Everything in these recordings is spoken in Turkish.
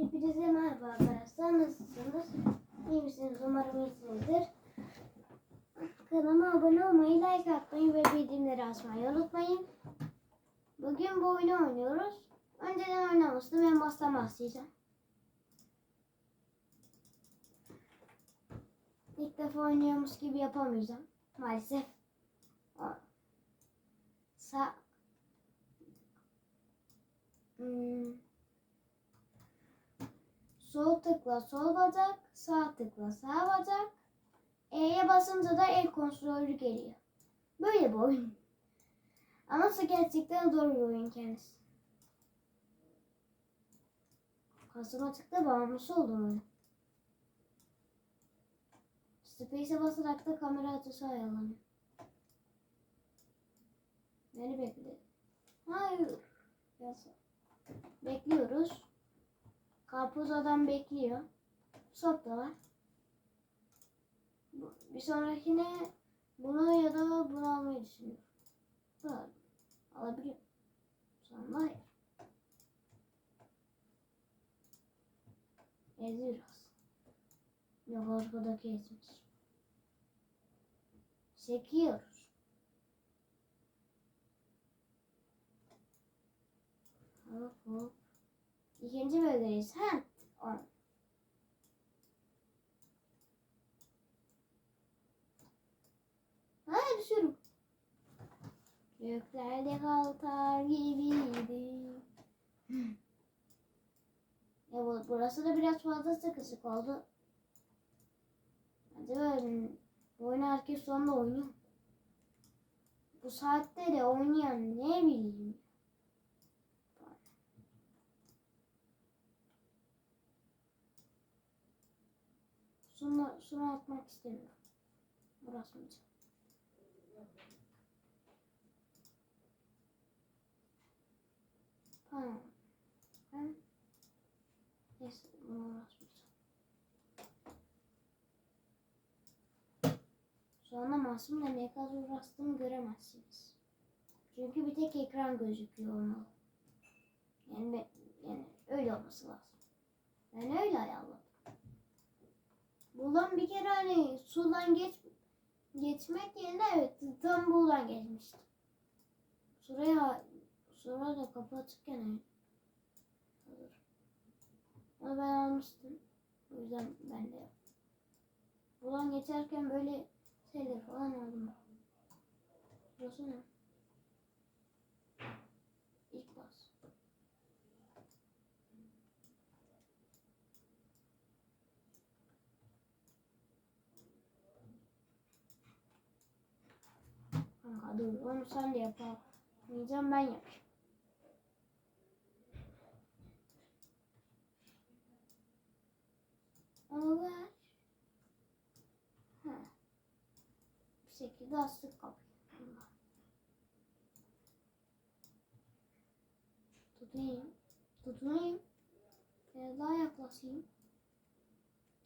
Hepinize merhaba arkadaşlar. Nasılsınız? İyi misiniz? Umarım iyisinizdir. Kanalıma abone olmayı, like atmayı ve bildirimleri açmayı unutmayın. Bugün bu oyunu oynuyoruz. Önceden oynamıştım. En baştan başlayacağım. İlk defa oynuyormuş gibi yapamayacağım. Maalesef. Sa hmm. Sol tıkla sol bacak, sağ tıkla sağ bacak. E'ye basınca da el kontrolü geliyor. Böyle bir oyun. Ama gerçekten zor bir oyun kendisi. Kasımatik'te bağımlısı oldum oyun. Space'e basarak da kamera açısı ayarlanıyor. Beni bekle. Hayır. Yasak. Bekliyoruz. Karpuz adam bekliyor. Sop da var. Bir sonrakine bunu ya da bunu almayı düşünüyorum. Var. Alabiliyor. Sonra hayır. Eziyoruz. Yok arkadaki ezmiş. Sekiyoruz. Hop hop. İkinci bölgedeyiz. Ha. On. Hayır düşüyorum. Göklerde kaltar gibiydi. ya bu, burası da biraz fazla sıkışık oldu. Acaba bu oyunu herkes sonunda oynuyor. Bu saatte de oynayan ne bileyim. Şunu, şunu atmak istemiyorum. Mı? Tamam. Ben... Neyse bunu uğraşmayacağım. Şu masumla ne kadar uğraştığımı göremezsiniz. Çünkü bir tek ekran gözüküyor olmalı. Yani, yani öyle olması lazım. Ben öyle ayarladım. Buradan bir kere hani sudan geç geçmek yerine evet tam buradan geçmiştim. Şuraya şuraya da açıkken hani. Hazır. Ama ben almıştım. O yüzden ben de. Buradan geçerken böyle şeyler falan aldım. Burası ne? İlk bas. Kanka dur onu sen de yapamayacağım ben yapayım. Onu ver. Ha. Bir şekilde astık kapıyı. Tutayım. Tutmayayım. Biraz daha yaklaşayım.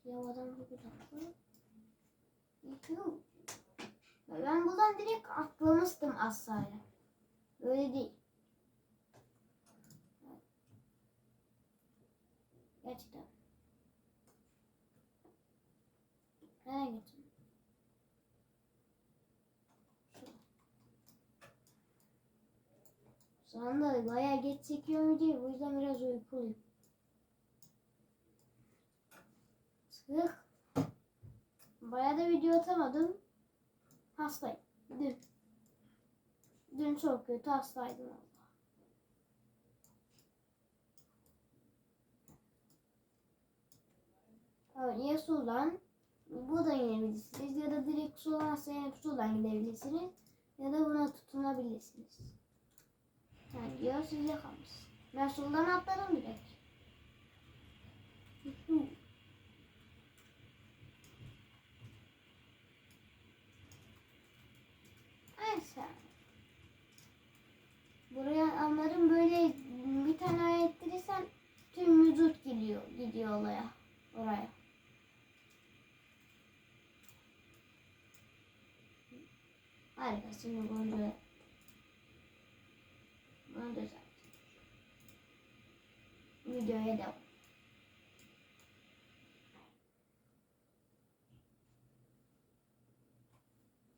Yavadan bu dakika. Yuh. Ben buradan direkt atlamıştım aşağıya. Öyle değil. Gerçekten. Nereye gittin? Şu anda bayağı geç çekiyor video. O yüzden biraz uykuluyum. Sık. Bayağı da video atamadım. Hastayım. Dün. Dün çok kötü hastaydım ya sudan buradan inebilirsiniz ya da direkt sudan seyrek sudan gidebilirsiniz ya da buna tutunabilirsiniz. Yani diyor size kalmış. Ben soldan atladım direkt. Buraya onların böyle bir tane araya ettirirsen tüm vücut gidiyor, gidiyor olaya, oraya. Harika şimdi bunu da bunu da Videoya devam.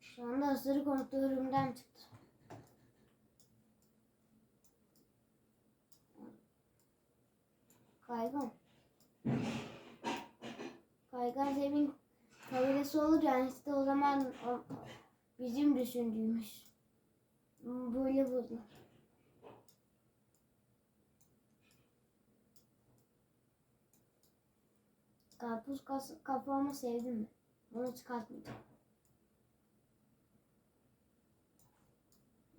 Şu anda hazır kontrolümden çıktım. Kaygan. Kaygan zemin kamerası olunca işte o zaman o, bizim düşündüğümüz. Böyle buldu. Karpuz kafamı sevdim mi? Onu çıkartmayacağım.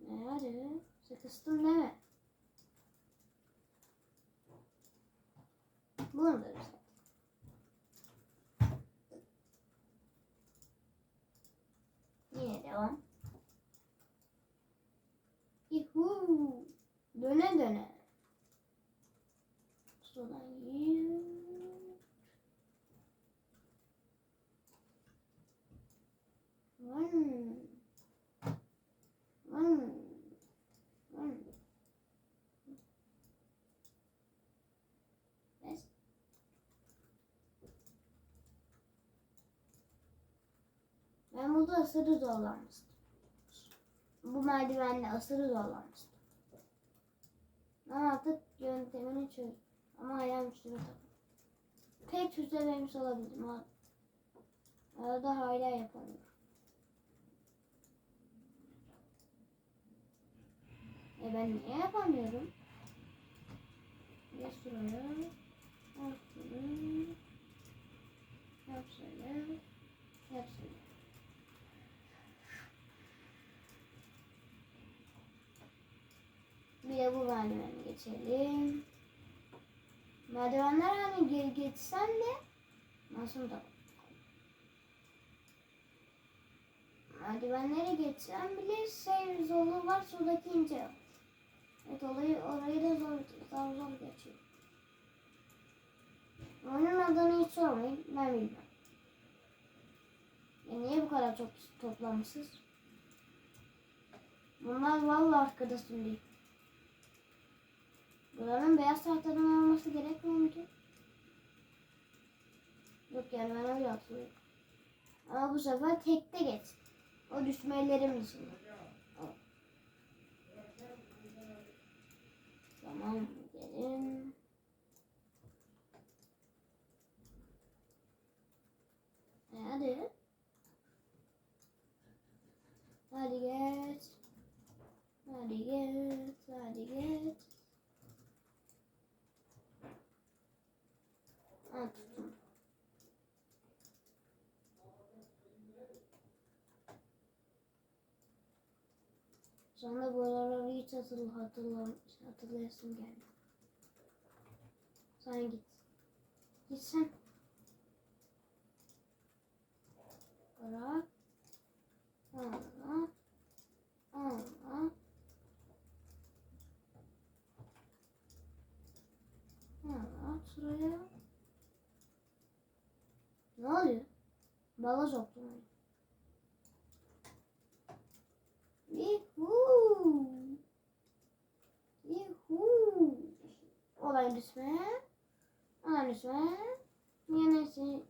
Ne hadi? Sıkıştım değil mi? Bunu da. Yine devam. Yuhuu. Döne döne. Sudan yiyor. Hmm. Hmm. Hmm. Yes. Ben burada aşırı zorlanmıştım. Bu merdivenle aşırı zorlanmıştım. Ama artık yöntemini çözdüm. Ama ayağım üstüme takıldı. Pek çözememiş olabildim. Arada hala yapamıyorum. E ben niye yapamıyorum? Geç şuraya. Al şunu. Yap şöyle. Yap şöyle. De bu merdiveni geçelim. Merdivenler hani geri geçsen de nasıl da Merdivenleri geçsen bile şey zorluğu var şuradaki ince yok. Evet olayı orayı da zor, zor, zor geçiyor. Onun adını hiç sormayın ben bilmem. Ya niye bu kadar çok toplamışız? Bunlar vallahi arkadaşım değil. Buranın beyaz tahtadan olması gerekmiyor muydu? Yok yani ben öyle hatırlıyorum. Ama bu sefer tekte geç. O düşmelerim. Evet. Tamam gelin. E, hadi. Hadi geç. Hadi geç. Hadi geç. Ha tuttum. Sonra buraları hiç hatırla, hatırla, hatırlayasın geldi. Sen git. Git sen. Bırak. Allah. Allah. Allah şuraya. Ne oluyor? Bala soktum. Yuhuu. Yuhuu. Olay düşme. Olay düşme. Yine sin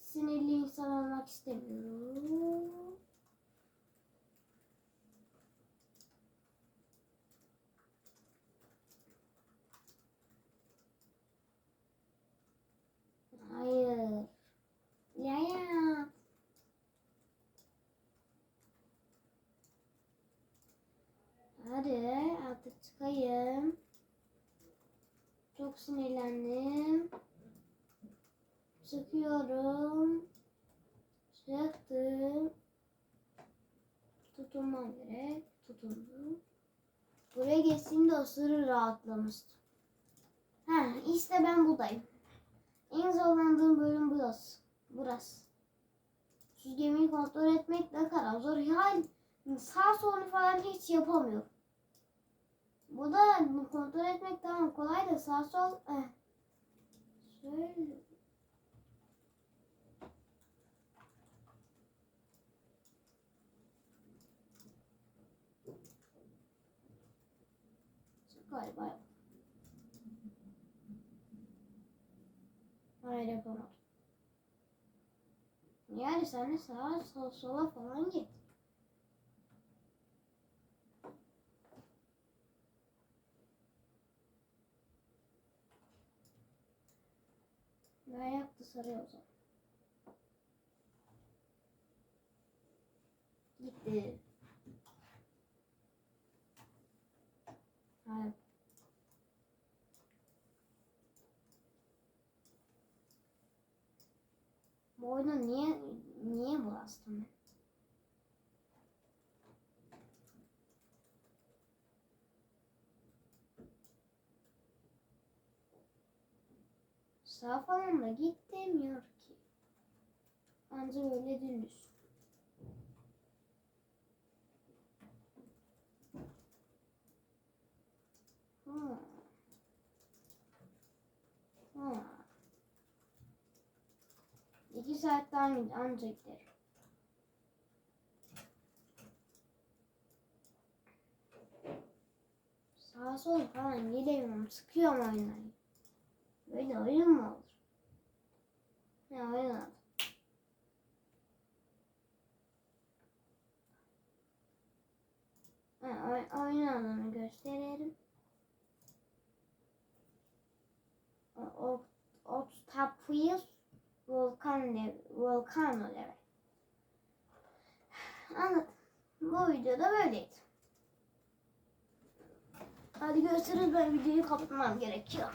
sinirli insan olmak istemiyorum. Hayır. Ya ya. Hadi artık çıkayım. Çok sinirlendim. Çıkıyorum. Çıktım. Tutunmam gerek. Tutundum. Buraya geçtiğimde aşırı rahatlamıştım. Ha işte ben buradayım. En zorlandığım bölüm burası. Burası. Şu gemiyi kontrol etmek ne kadar zor. Yani sağ solunu falan hiç yapamıyorum. Bu da kontrol etmek tamam kolay da sağ sol eh. Şöyle. Galiba. Hayır yapamadım. Yani sen de sağa sola falan git. Ben yaptı sarıyor o zaman. Gitti. Hayır. Bu oyunu niye niye bastım ben? Sağ falan da git demiyor ki. Anca öyle dönüş. Hmm. Hmm. İki saat daha anca giderim. Sağa sola falan gidemiyorum. Sıkıyorum oynayı. Böyle oyun mu olur? Ne oyun adı? Ha, oy- oyun adını gösterelim. O, o, Octapius Volkan dev, Volcano demek. Anladım. Bu videoda böyleydi. Hadi görüşürüz. Ben videoyu kapatmam gerekiyor.